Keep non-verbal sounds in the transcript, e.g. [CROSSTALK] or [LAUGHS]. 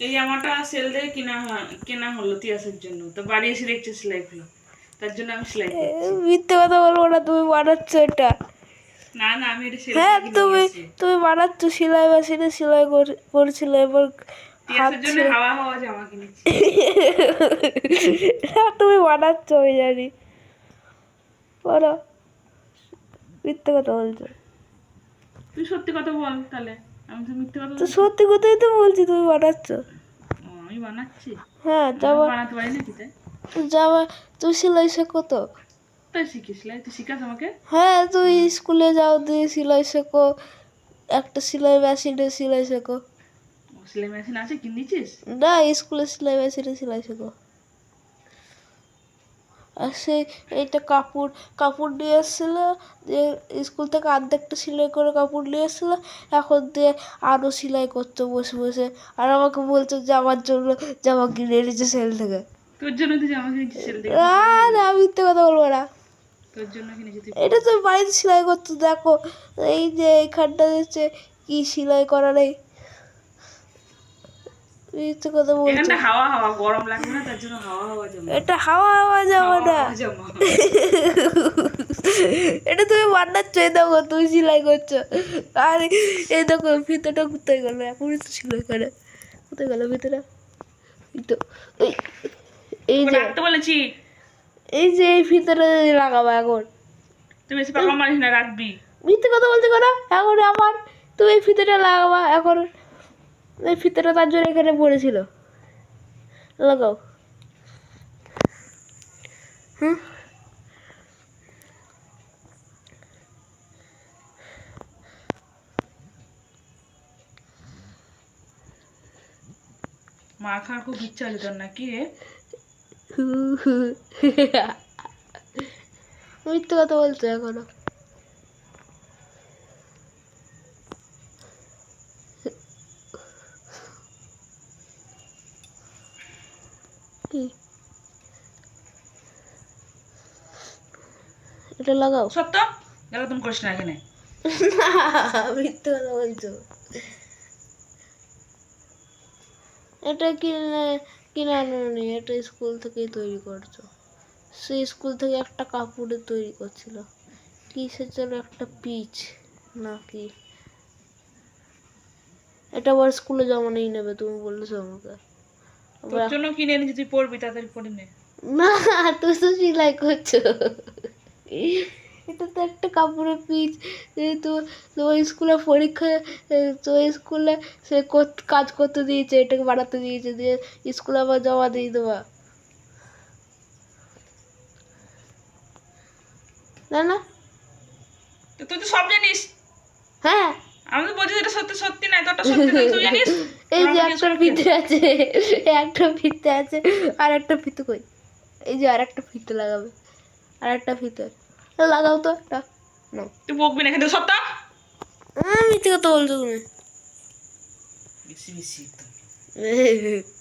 এই জামাটা সেল দিয়ে কেনা কেনা হলো তিয়াসের জন্য। তো বাড়ি এসে দেখছে সেলাই গুলো তার জন্য আমি সেলাই মিথ্যে কথা বলব না তুমি বানাচ্ছ এটা। না না আমি এটা সেল হ্যাঁ তুমি তুমি বানাচ্ছ সেলাই মেশিনে সেলাই কর- করছিল এবার হাওয়া হাওয়া জামা কিনেছি। [LAUGHS] তুমি বানাচ্ছ আমি জানি। বলো। মিথ্যে কথা বলছো। তুই সত্যি কথা বল তাহলে। আমি তো মিথ্যে কথা তো সত্যি কথাই তো বলছি তুমি বানাচ্ছ। আমি বানাচ্ছি? হ্যাঁ জামা বানাতে পারি নাকি তাই? জামা তুই সেলাই শেখো তো। তাই শিখিস লাই তুই শিখাস আমাকে? হ্যাঁ তুই স্কুলে যাও দিয়ে সেলাই শেখো। একটা সেলাই মেশিনে সেলাই শেখো। সেলাই মেশিন আছে কিনেছিস? না স্কুলে সেলাই মেশিনে সেলাই শেখো। সে এইটা কাপড় কাপড় নিয়ে এসেছিল দিয়ে স্কুল থেকে অর্ধেকটা সেলাই করে কাপড় নিয়ে এসেছিল এখন দিয়ে আরও সেলাই করতো বসে বসে। আর আমাকে বলতো জামার জন্য জামা কিনে এনেছে সেল থেকে। তোর জন্য তুই জামা কিনেছিস সেল থেকে। না না মিথ্যে কথা বলব না। তোর জন্য কিনেছি তুই এটা তো বাড়িতে সেলাই করতো দেখো এই যে এইখানটা হচ্ছে কি সেলাই করা নেই। মিথ্যে কথা বলছো। এখানটা হাওয়া হাওয়া গরম লাগবে না তার জন্য হাওয়া হাওয়া জামা। এটা হাওয়া হাওয়া হাওয়া না। এটা তুমি বান্নাচ্ছ এই দেখো তুমি সেলাই করছ। আর এই দেখো ভিতরটা কোথায় গেলো? এখনই তো সেলাই করে। কোথায় গেলো ভিতরে এই যে। বলেছি। এই যে এই ভিতরে লাগাবো এখন। তুই বেশি পাকা মারিস না রাখবি। মিথ্যে কথা বলতে করো এখন আমার তুমি এই ফিতেটা লাগাবা এখন ফিতেটা তার জন্য এখানে পড়েছিল। লাগাও। হুম? মা খাওয়ার খুব ইচ্ছা আছে তোর নাকি রে। মিথ্যে কথা বলছো এখনও। এটা লাগাও। সত্য? গেল তুমি করিস না এখানে। মিথ্যে কথা বলছো। এটা কিনে কিনে আনোনি এটা স্কুল থেকেই তৈরি করছ। সেই স্কুল থেকে একটা কাপড়ে তৈরি করছিল। কিসের জন্য একটা পিচ নাকি? এটা আবার স্কুলে জমা নেই নেবে তুমি বললেছো আমাকে। তোর জন্য কিনে এনেছি তুই পড়বি তাড়াতাড়ি পড়ে নে। না তুই তো সেলাই করছ। [LAUGHS] এটা তো একটা কাপড়ের যেহেতু তোমার স্কুলে পরীক্ষা তো স্কুলে সে কাজ করতে দিয়েছে এটাকে বানাতে দিয়েছে দিয়ে স্কুলে আবার জমা দিয়ে দেবা। না না। তুই তো সব জানিস? হ্যাঁ। আমি তো বলছি এটা সত্যি সত্যি না তোরটা সত্যি না তুই জানিস? [LAUGHS] এই যে একটা ফিতে আছে একটা ফিতে আছে আর একটা ফিতে কই? এই যে আর একটা ফিতে লাগাবে। আর একটা ভিতর। লাগাও তো একটা। না তুই বকবি না কিন্তু সত্তা? মিথ্যে কথা বলছো তুমি। বেশি বেশি। [LAUGHS]